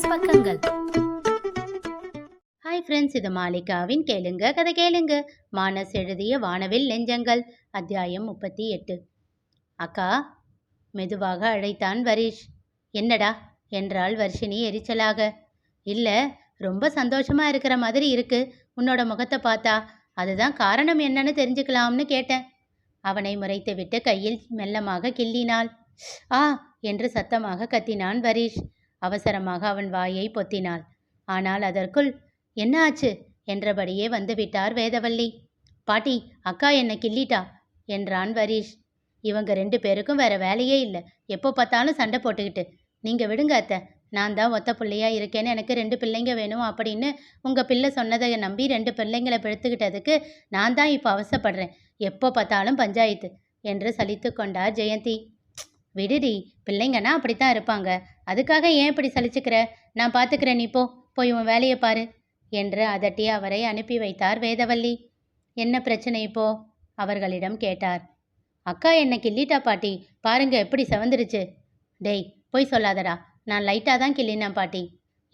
Romance பக்கங்கள். Hi friends இது மாலிகாவின் கேளுங்க கதை கேளுங்க. மானஸ் எழுதிய வானவில் நெஞ்சங்கள் அத்தியாயம் முப்பத்தி எட்டு. அக்கா மெதுவாக அழைத்தான் வரிஷ். என்னடா? என்றாள் வர்ஷினி எரிச்சலாக. இல்லை ரொம்ப சந்தோஷமா இருக்கிற மாதிரி இருக்கு. உன்னோட முகத்தை பார்த்தா அதுதான் காரணம் என்னன்னு தெரிஞ்சுக்கலாம்னு கேட்டேன். அவனை முறைத்துவிட்டு கையில் மெல்லமாக கிள்ளினாள். ஆ என்று சத்தமாக கத்தினான் பரீஷ் அவசரமாக அவன் வாயை பொத்தினாள். ஆனால் அதற்குள் என்ன ஆச்சு என்றபடியே வந்துவிட்டார் வேதவல்லி. பாட்டி அக்கா என்னை கிள்ளிட்டா என்றான் வரீஷ். இவங்க ரெண்டு பேருக்கும் வேற வேலையே இல்லை. எப்போ பார்த்தாலும் சண்டை போட்டுக்கிட்டு. நீங்க விடுங்க அத்தை. நான் தான் ஒத்த பிள்ளையா இருக்கேன்னு எனக்கு ரெண்டு பிள்ளைங்க வேணும் அப்படின்னு உங்க பிள்ளை சொன்னதை நம்பி ரெண்டு பிள்ளைங்களை பெடுத்துக்கிட்டதுக்கு நான் தான் இப்போ அவசப்படுறேன் எப்போ பார்த்தாலும் பஞ்சாயத்து என்று சலித்து கொண்டார் ஜெயந்தி. விடுடி பிள்ளைங்கன்னா அப்படித்தான் இருப்பாங்க. அதுக்காக ஏன் இப்படி சலிச்சுக்கிற? நான் பார்த்துக்கிறேன் நீ போ போய் உன் வேலையை பாரு என்று அதட்டி அவரை அனுப்பி வைத்தார் வேதவல்லி. என்ன பிரச்சனை இப்போ? அவர்களிடம் கேட்டார். அக்கா என்னை கிள்ளிட்டா பாட்டி பாருங்க எப்படி செவந்துருச்சு. டேய் போய் சொல்லாதடா நான் லைட்டாக தான் கிள்ளினேன் பாட்டி.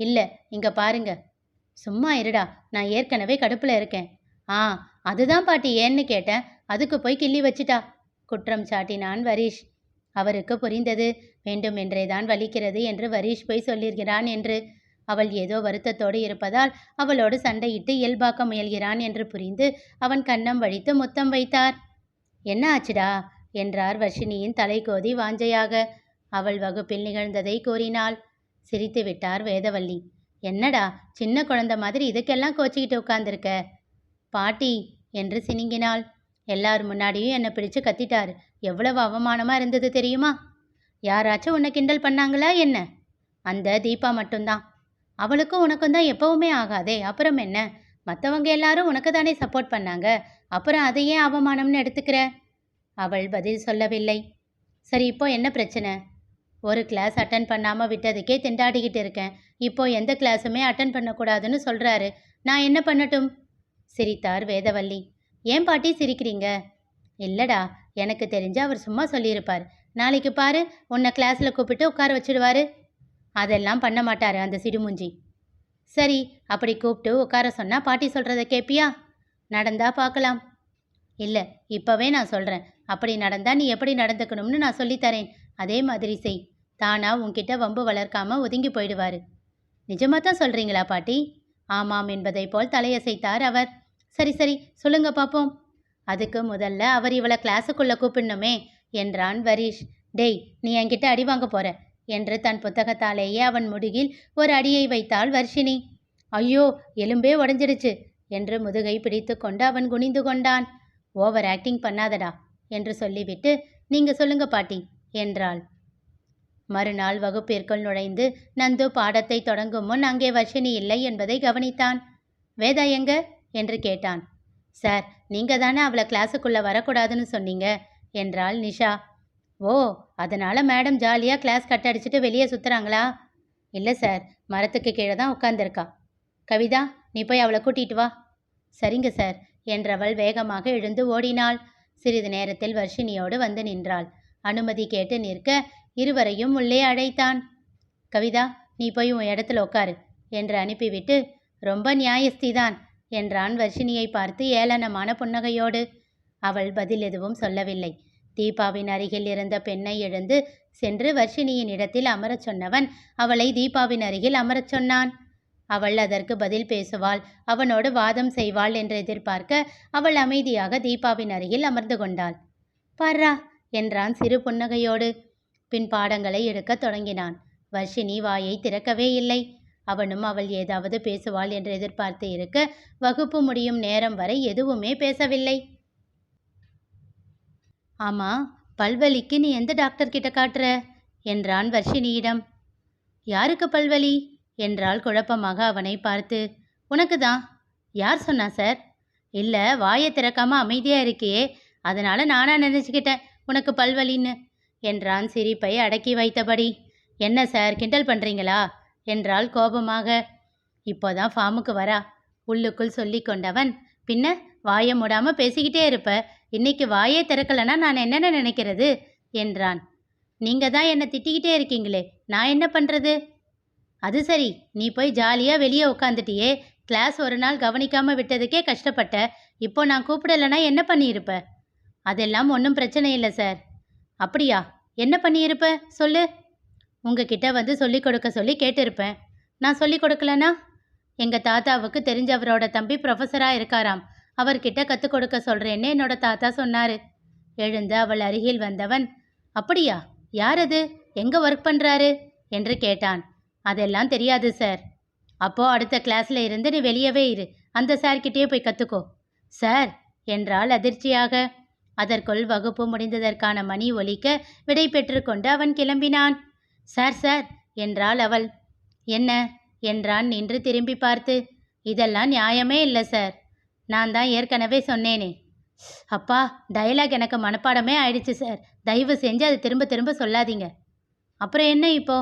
இல்லை இங்கே பாருங்க. சும்மா இருடா நான் ஏற்கனவே கடுப்பில் இருக்கேன். ஆ அதுதான் பாட்டி ஏன்னு கேட்டேன் அதுக்கு போய் கிள்ளி வச்சிட்டா. குற்றம் சாட்டினான் வரீஷ். அவருக்கு புரிந்தது. வேண்டுமென்றேதான் வலிக்கிறது என்று வரீஷ் போய் சொல்லியிருக்கிறான் என்று. அவள் ஏதோ வருத்தத்தோடு இருப்பதால் அவளோடு சண்டையிட்டு இயல்பாக்க முயல்கிறான் என்று புரிந்து அவன் கன்னம் வழித்து முத்தம் வைத்தார். என்ன ஆச்சுடா? என்றார் வர்ஷினியின் தலை கோதி வாஞ்சையாக. அவள் வகுப்பில் நிகழ்ந்ததை கூறினாள். சிரித்து விட்டார் வேதவல்லி. என்னடா? சின்ன குழந்தை மாதிரி இதுக்கெல்லாம் கோச்சிக்கிட்டு உட்கார்ந்திருக்க? பாட்டி என்று சினிங்கினாள். எல்லார் முன்னாடியும் என்னை பிடிச்சு கத்திட்டாரு. எவ்வளவு அவமானமாக இருந்தது தெரியுமா? யாராச்சும் உன்னை கிண்டல் பண்ணாங்களா என்ன? அந்த தீபா மட்டும்தான். அவளுக்கும் உனக்கும் தான் எப்பவுமே ஆகாதே. அப்புறம் என்ன? மற்றவங்க எல்லாரும் உனக்கு தானே சப்போர்ட் பண்ணாங்க. அப்புறம் அதை ஏன் அவமானம்னு எடுத்துக்கிற? அவள் பதில் சொல்லவில்லை. சரி இப்போ என்ன பிரச்சனை? ஒரு கிளாஸ் அட்டன் பண்ணாமல் விட்டதுக்கே திண்டாடிக்கிட்டு இருக்கேன். இப்போ எந்த கிளாஸுமே அட்டன் பண்ணக்கூடாதுன்னு சொல்கிறாரு நான் என்ன பண்ணட்டும்? சிரித்தார் வேதவல்லி. ஏன் பாட்டி சிரிக்கிறீங்க? இல்லடா எனக்கு தெரிஞ்சு அவர் சும்மா சொல்லியிருப்பார். நாளைக்கு பாரு உன்னை கிளாஸில் கூப்பிட்டு உட்கார வச்சிடுவாரு. அதெல்லாம் பண்ண மாட்டாரு அந்த சிடுமுஞ்சி. சரி அப்படி கூப்பிட்டு உட்கார சொன்னால் பாட்டி சொல்கிறத கேப்பியா? நடந்தா பார்க்கலாம் இல்லை இப்போவே நான் சொல்கிறேன் அப்படி நடந்தால் நீ எப்படி நடந்துக்கணும்னு நான் சொல்லித்தரேன். அதே மாதிரி செய். தானா உன்கிட்ட வம்பு வளர்க்காம ஒதுங்கி போயிடுவார். நிஜமாக தான் சொல்கிறீங்களா பாட்டி? ஆமாம் என்பதைப் போல் தலையசைத்தார் அவர். சரி சரி சொல்லுங்க பார்ப்போம் அதுக்கு முதல்ல அவர் இவளை கிளாஸுக்குள்ளே கூப்பிடணுமே என்றான் வரீஷ். டேய் நீ என்கிட்ட அடி வாங்க போற என்று தன் புத்தகத்தாலேயே அவன் முடுகில் ஒரு அடியை வைத்தாள் வர்ஷினி. ஐயோ எலும்பே உடஞ்சிடுச்சு என்று முதுகை பிடித்து கொண்டு அவன் குனிந்து கொண்டான். ஓவர் ஆக்டிங் பண்ணாதடா என்று சொல்லிவிட்டு நீங்க சொல்லுங்க பாட்டி என்றாள். மறுநாள் வகுப்பிற்குள் நுழைந்து நந்து பாடத்தை தொடங்கும் முன் அங்கே வர்ஷினி இல்லை என்பதை கவனித்தான். வேதா எங்க? என்று கேட்டான். சார் நீங்க தானே அவளை கிளாஸுக்குள்ளே வரக்கூடாதுன்னு சொன்னீங்க? என்றாள் நிஷா. ஓ அதனால் மேடம் ஜாலியாக கிளாஸ் கட் அடிச்சுட்டு வெளியே சுத்துறாங்களா? இல்லை சார் மரத்துக்கு கீழே தான் உட்காந்துருக்கா கவிதா நீ போய் அவளை கூட்டிட்டு வா. சரிங்க சார் என்றவள் வேகமாக எழுந்து ஓடினாள். சிறிது நேரத்தில் வர்ஷினியோடு வந்து நின்றாள். அனுமதி கேட்டு நிற்க இருவரையும் உள்ளே அழைத்தான். கவிதா நீ போய் உன் இடத்துல உட்காரு என்று அனுப்பிவிட்டு ரொம்ப நியாயஸ்திதான். என்றான் வர்ஷினியை பார்த்து ஏளனமான புன்னகையோடு. அவள் பதில் எதுவும் சொல்லவில்லை. தீபாவின் அருகில் இருந்த பெண்ணை எழுந்து சென்று வர்ஷினியின் இடத்தில் அமரச் சொன்னவன் அவளை தீபாவின் அருகில் அமரச் சொன்னான். அவள் அதற்கு பதில் பேசுவாள். அவனோடு வாதம் செய்வாள் என்று எதிர்பார்க்க அவள் அமைதியாக தீபாவின் அருகில் அமர்ந்து கொண்டாள். பார்ரா என்றான் சிறு புன்னகையோடு. பின் பாடங்களை எடுக்கத் தொடங்கினான். வர்ஷினி வாயை திறக்கவே இல்லை. அவனும் அவள் ஏதாவது பேசுவாள் என்று எதிர்பார்த்து இருக்க வகுப்பு முடியும் நேரம் வரை எதுவுமே பேசவில்லை. ஆமா பல்வலிக்கு நீ எந்த டாக்டர் கிட்ட காட்டுற? என்றான் வர்ஷினியிடம். யாருக்கு பல்வலி? என்றால் குழப்பமாக அவனை பார்த்து. உனக்கு தான். யார் சொன்னா சார்? இல்லை வாயை திறக்காம அமைதியாக இருக்கியே. அதனால நானா நினச்சிக்கிட்டேன் உனக்கு பல்வலின்னு என்றான் சிரிப்பை அடக்கி வைத்தபடி. என்ன சார் கிண்டல் பண்ணுறீங்களா என்றாள் கோபமாக. இப்போதான் ஃபார்முக்கு வரா. உள்ளுக்குள் சொல்லி கொண்டவன் பின்ன வாயை மூடாம பேசிக்கிட்டே இருப்ப. இன்னைக்கு வாயே திறக்கலனா நான் என்னென்ன நினைக்கிறது? என்றான். நீங்க தான் என்னை திட்டிக்கிட்டே இருக்கீங்களே நான் என்ன பண்றது? அது சரி நீ போய் ஜாலியாக வெளியே உட்காந்துட்டியே கிளாஸ் ஒரு நாள் கவனிக்காமல் விட்டதுக்கே கஷ்டப்பட்ட. இப்போ நான் கூப்பிடலைன்னா என்ன பண்ணியிருப்ப? அதெல்லாம் ஒன்றும் பிரச்சனை இல்லை சார். அப்படியா? என்ன பண்ணியிருப்ப? சொல்லு. உங்ககிட்ட வந்து சொல்லிக் கொடுக்க சொல்லி கேட்டிருப்பேன். நான் சொல்லிக் கொடுக்கலனா? எங்கள் தாத்தாவுக்கு தெரிஞ்சவரோட தம்பி ப்ரொஃபஸராக இருக்காராம். அவர்கிட்ட கற்றுக் கொடுக்க சொல்கிறேன்னு என்னோட தாத்தா சொன்னார். எழுந்து அவள் அருகில் வந்தவன் அப்படியா? யார் அது? எங்கே ஒர்க் பண்ணுறாரு என்று கேட்டான். அதெல்லாம் தெரியாது சார் அப்போ அடுத்த கிளாஸில் இருந்து நீ வெளியவே இரு. அந்த சார்கிட்டயே போய் கற்றுக்கோ சார் என்றால் அதிர்ச்சியாக. அதற்குள் வகுப்பு முடிந்ததற்கான மணி ஒலிக்க விடை பெற்றுக்கொண்டு அவன் கிளம்பினான். சார் சார் என்றாள் அவள். என்ன? என்றான் நின்று திரும்பி பார்த்து. இதெல்லாம் நியாயமே இல்லை சார். நான் தான் ஏற்கனவே சொன்னேனே. அப்பா டயலாக் எனக்கு மனப்பாடமே ஆயிடுச்சு சார். தயவு செஞ்சு அதை திரும்ப திரும்ப சொல்லாதீங்க. அப்புறம் என்ன இப்போ?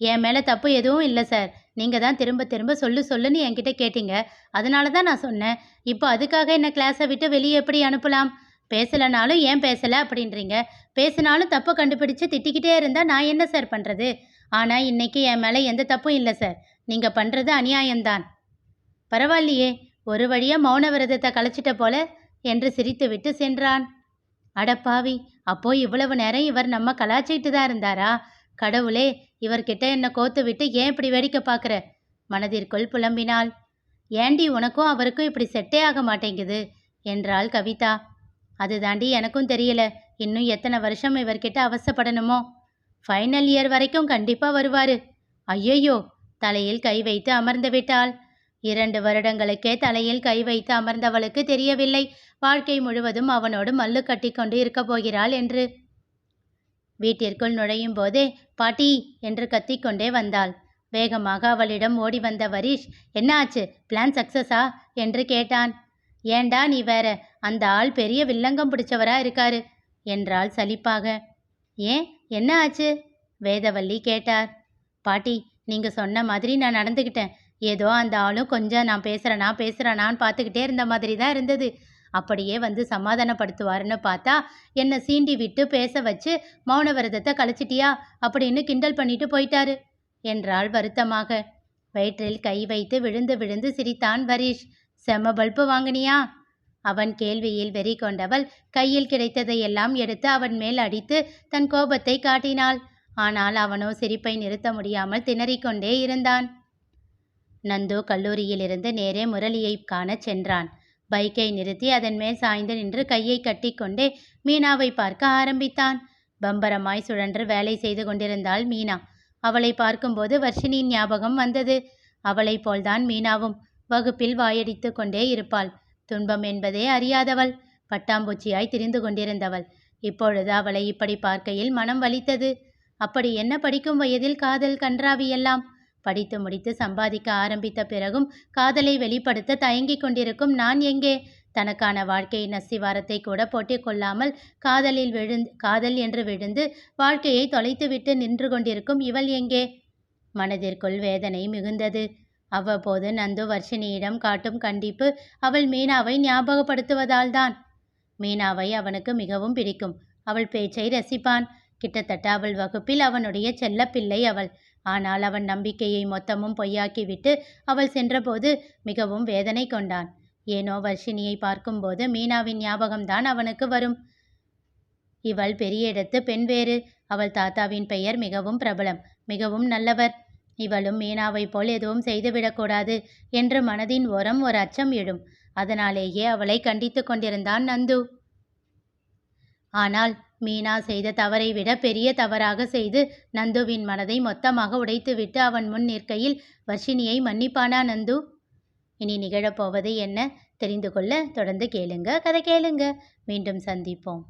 என் மேலே தப்பு எதுவும் இல்லை சார். நீங்கள் தான் திரும்ப திரும்ப சொல்லு சொல்லுன்னு என்கிட்ட கேட்டீங்க. அதனால தான் நான் சொன்னேன். இப்போ அதுக்காக என்ன கிளாஸை விட்டு வெளியே எப்படி அனுப்பலாம்? பேசலைனாலும் ஏன் பேசலை அப்படின்றீங்க? பேசினாலும் தப்பை கண்டுபிடிச்சு திட்டிக்கிட்டே இருந்தால் நான் என்ன சார் பண்ணுறது ஆனால் இன்னைக்கு என் மேலே எந்த தப்பும் இல்லை சார் நீங்கள் பண்ணுறது அநியாயம்தான். பரவாயில்லையே ஒரு வழியாக மௌன விரதத்தை கலைச்சிட்ட போல என்று சிரித்துவிட்டு சென்றான். அடப்பாவி அப்போ இவ்வளவு நேரம் இவர் நம்ம கலாச்சிட்டு தான் இருந்தாரா? கடவுளே இவர்கிட்ட என்னை கோத்து விட்டு ஏன் இப்படி வேடிக்கை பார்க்குற மனதிற்குள் புலம்பினாள். ஏண்டி உனக்கும் அவருக்கும் இப்படி செட்டே ஆக மாட்டேங்குது? என்றாள் கவிதா. அது தாண்டி எனக்கும் தெரியல. இன்னும் எத்தனை வருஷம் இவர்கிட்ட அவசப்படணுமோ? ஃபைனல் இயர் வரைக்கும் கண்டிப்பாக வருவார். ஐயையோ தலையில் கை வைத்து அமர்ந்து விட்டாள். இரண்டு வருடங்களுக்கே தலையில் கை வைத்து அமர்ந்தவளுக்கு தெரியவில்லை. வாழ்க்கை முழுவதும் அவனோடு மல்லு கட்டி கொண்டு இருக்கப் போகிறாள் என்று. வீட்டிற்குள் நுழையும் போதே பாட்டி என்று கத்திக்கொண்டே வந்தாள். வேகமாக அவளிடம் ஓடி வந்த வரீஷ் என்ன ஆச்சு பிளான் சக்சஸா என்று கேட்டான். ஏண்டா நீ வேற? அந்த ஆள் பெரிய வில்லங்கம் பிடிச்சவரா இருக்காரு என்றாள் சலிப்பாக. ஏன்? என்ன ஆச்சு? வேதவல்லி கேட்டார். பாட்டி நீங்க சொன்ன மாதிரி நான் நடந்துக்கிட்டேன் ஏதோ அந்த ஆளும் கொஞ்சம் நான் பேசுறேனா பேசுறேனான்னு பார்த்துக்கிட்டே இருந்த மாதிரி தான் இருந்தது. அப்படியே வந்து சமாதானப்படுத்துவாருன்னு பார்த்தா என்னை சீண்டி விட்டு பேச வச்சு மௌன விரதத்தை கழிச்சிட்டியா? அப்படின்னு கிண்டல் பண்ணிட்டு போயிட்டாரு என்றாள் வருத்தமாக. வயிற்றில் கை வைத்து விழுந்து விழுந்து சிரித்தான் பரீஷ் செம பல்பு வாங்கினியா? அவன் கேள்வியில் வெறி கொண்டவள் கையில் கிடைத்ததையெல்லாம் எடுத்து அவன் மேல் அடித்து தன் கோபத்தை காட்டினாள். ஆனால் அவனோ சிரிப்பை நிறுத்த முடியாமல் திணறிக்கொண்டே இருந்தான். நந்து கல்லூரியிலிருந்து நேரே முரளியை காணச் சென்றான். பைக்கை நிறுத்தி அதன் மேல் சாய்ந்து நின்று கையை கட்டிக்கொண்டே மீனாவை பார்க்க ஆரம்பித்தான். பம்பரமாய் சுழன்று வேலை செய்து கொண்டிருந்தாள் மீனா. அவளை பார்க்கும்போது வர்ஷினியின் ஞாபகம் வந்தது. அவளைப் போல்தான் மீனாவும் வகுப்பில் வாயடித்து கொண்டே இருப்பாள். துன்பம் என்பதே அறியாதவள். பட்டாம்பூச்சியாய் திரிந்து கொண்டிருந்தவள். இப்பொழுது அவளை இப்படி பார்க்கையில் மனம் வலித்தது. அப்படி என்ன படிக்கும் வயதில் காதல் கன்றாவியெல்லாம்? படித்து முடித்து சம்பாதிக்க ஆரம்பித்த பிறகும் காதலை வெளிப்படுத்த தயங்கிக் கொண்டிருக்கும் நான் எங்கே? தனக்கான வாழ்க்கை நசிவாரத்தை கூட போட்டிக் கொள்ளாமல் காதலில் விழுந்து காதல் என்று விழுந்து வாழ்க்கையை தொலைத்துவிட்டு நின்று கொண்டிருக்கும் இவள் எங்கே? மனதிற்குள் வேதனை மிகுந்தது. அவ்வப்போது நந்து வர்ஷினியிடம் காட்டும் கண்டிப்பு அவள் மீனாவை ஞாபகப்படுத்துவதால்தான். மீனாவை அவனுக்கு மிகவும் பிடிக்கும். அவள் பேச்சை ரசிப்பான். கிட்டத்தட்ட அவள் வகுப்பில் அவனுடைய செல்லப்பிள்ளை அவள். ஆனால் அவன் நம்பிக்கையை மொத்தமும் பொய்யாக்கிவிட்டு அவள் சென்றபோது மிகவும் வேதனை கொண்டான். ஏனோ வர்ஷினியை பார்க்கும்போது மீனாவின் ஞாபகம்தான் அவனுக்கு வரும். இவள் பெரிய இடத்து பெண் வேறு. அவள் தாத்தாவின் பெயர் மிகவும் பிரபலம் மிகவும் நல்லவர். இவளும் மீனாவைப் போல் எதுவும் செய்துவிடக்கூடாது என்று மனதின் ஓரம் ஒரு அச்சம் எழும். அதனாலேயே அவளை கண்டித்து கொண்டிருந்தான் நந்து. ஆனால் மீனா செய்த தவறை விட பெரிய தவறாக செய்து நந்துவின் மனதை மொத்தமாக உடைத்துவிட்டு அவன் முன் நிற்கையில் வர்ஷினியை மன்னிப்பானா நந்து? இனி நிகழப்போவது என்ன? தெரிந்து கொள்ள தொடர்ந்து கேளுங்க. கதை கேளுங்க. மீண்டும் சந்திப்போம்.